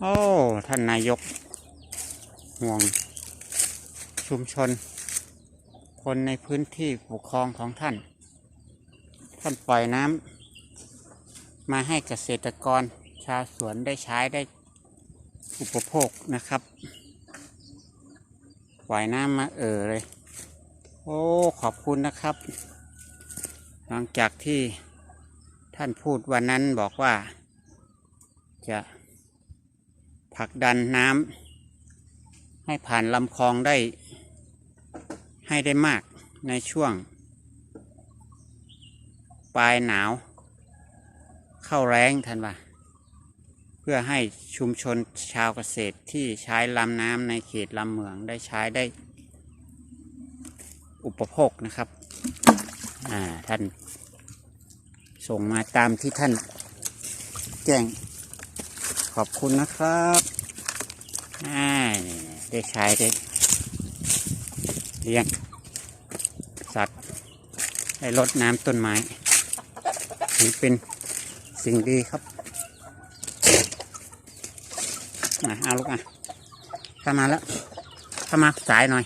โอ้ ท่านนายก ห่วง ชุมชน คนในพื้นที่ปกครองของท่าน ท่านปล่อยน้ำมาให้เกษตรกรชาวสวนได้ใช้ได้อุปโภคนะครับ ปล่อยน้ำมาเอ่อเลย โอ้ ขอบคุณนะครับ หลังจากที่ท่านพูดวันนั้นบอกว่าจะ ผลักดันน้ำให้ผ่านลำคลองได้ ให้ได้มากในช่วง ปลายหนาว เข้าแรงท่านว่าเพื่อให้ชุมชนชาวเกษตรที่ใช้ลำน้ำในเขตลำเมืองได้ใช้ได้ อุปโภคนะครับอ่าท่านส่งมาตามที่ท่านแจ้งขอบคุณนะครับ ได้ใช้ได้เลี้ยง สัตว์ได้รดน้ำต้นไม้ถือเป็นสิ่งดีครับมาเอาลูกอะเข้ามาแล้วเข้ามาสายหน่อย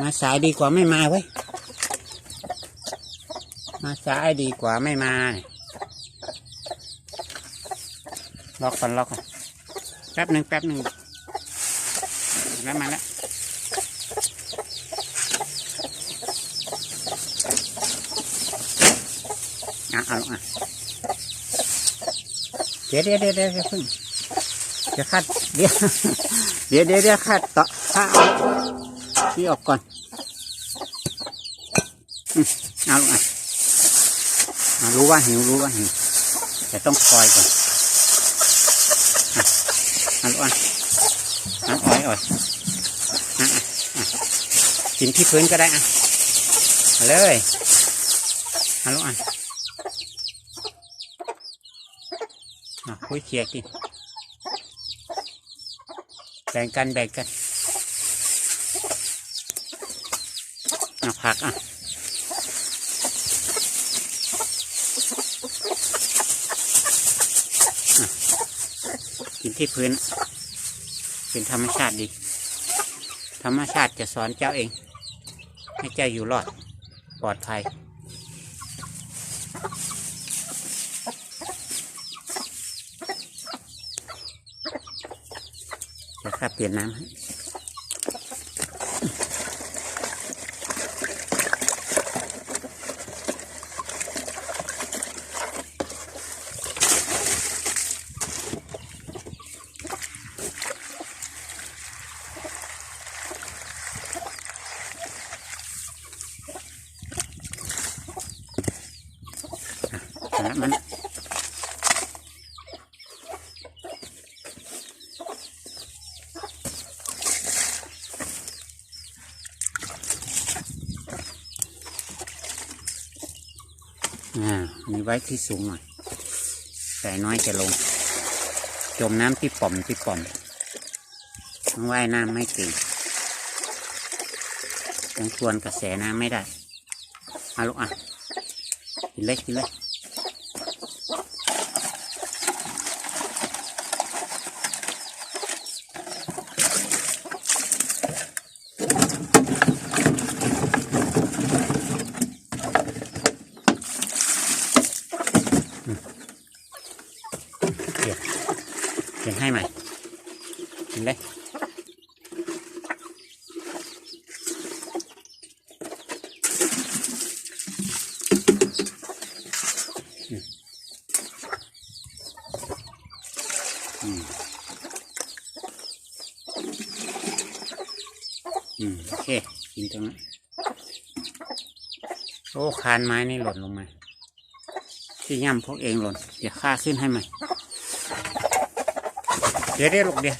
มาสายดีกว่าไม่มาเว้ยมาสายดีกว่าไม่มา ล็อกก่อนล็อกก่อน ป๊บหนึ่งแป๊บหนึ่งแล้วมาแล้วอะเอาอะเดี๋ยวเดี๋ยวเดี๋ยวเดี๋ยวเพิ่งเดี๋ยวคัดเดี๋ยวเดี๋ยวเดี๋ยวเดี๋ยวคัดต่อข้าเอาที่ออกก่อนอืมเอาอะรู้ว่าหิวรู้ว่าหิวแต่ต้องคอยก่อน อะลูกอ่อะอ่อยอ่อยอะอะอะกินที่พื้นก็ได้อะเลยอะลูกอะอะคุยเคียกินแบ่งกันแบ่งกันอะผักอะ ที่พื้น เป็นธรรมชาติดี ธรรมชาติจะสอนเจ้าเอง ให้เจ้าอยู่รอดปลอดภัย จะข้าเปลี่ยนน้ำ นะมันอ่ามีไว้ที่สูงหน่อย แต่น้อยจะลง จมน้ำที่ป่อมที่ป่อมต้องว่ายน้ำไม่เก่งยังทวนกระแสน้ำไม่ได้ เอาลูกอะกินเลยกินเลยอืมเดี๋ยวเดี๋ยวให้ใหม่ กินเลยอืมอืมโอเคกินตรงนั้นโอ้คานไม้นี่หล่นลงมา ที่ย่ำพวกเองหล่น เดี๋ยวข้าขึ้นให้ใหม่ เดี๋ยวได้ลูกเดี๋ยว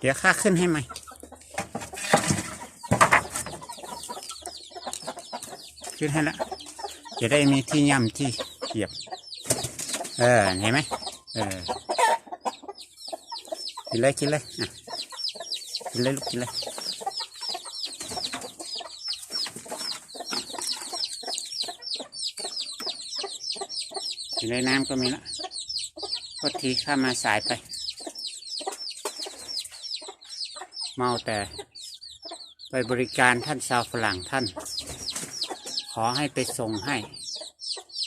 เดี๋ยวข้าขึ้นให้ใหมขึ้นให้ละจะได้มีที่ย่ำที่เหยียบ เออ เห็นไหมเออ กินเลยกินเลยอะกินเลยลูกกินเลยอยู่ในน้ำก็มีละก็ทีข้ามาสายไป เมาแต่ ไปบริการท่านชาวฝรั่งท่าน ขอให้ไปส่งให้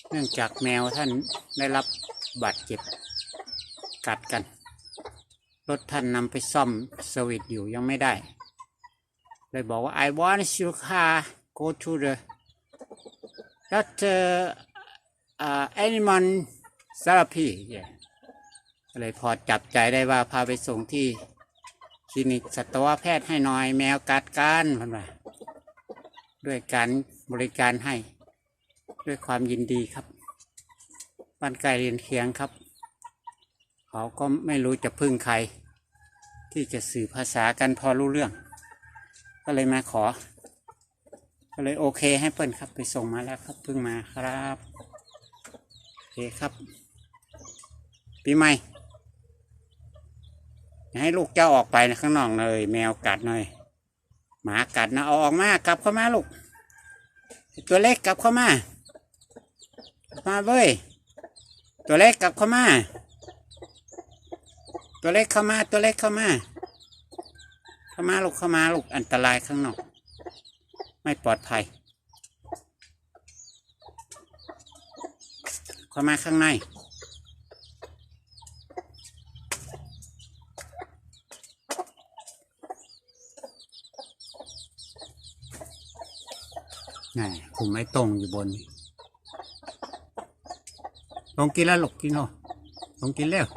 เนื่องจากแมวท่านได้รับบาดเจ็บ กัดกัน รถท่านนำไปซ่อมสวิตอยู่ยังไม่ได้ เลยบอกว่า I want your car go to the doctor uh, animal therapy yeah. เลยพอจับใจได้ว่าพาไปส่งที่ คลินิกสัตวแพทย์ให้หน่อยแมวกัดกันพันว่าด้วยการบริการให้ ด้วยความยินดีครับบ้านไกลเรียนเคียงครับ เขาก็ไม่รู้จะพึ่งใคร ที่จะสื่อภาษากันพอรู้เรื่อง ก็เลยมาขอ ก็เลยโอเคให้เปิ้ลครับไปส่งมาแล้วครับเพิ่งมาครับโอเคครับปีใหม่ ให้ลูกเจ้าออกไปนะข้างนอกเลย แมวกัดหน่อยหมากัดนะเอาออกมากลับเข้ามาลูก ตัวเล็กกลับเข้ามามาเว้ยตัวเล็กกลับเข้ามา ตัวเล็กเข้ามาตัวเล็กเข้ามา เข้ามาลูกเข้ามาลูกอันตรายข้างนอก ไม่ปลอดภัย เข้ามาข้างใน นี่คุมไม้ตรงอยู่บนนี่ลงกินแล้วลูกกินเหรอลงกินแล้ว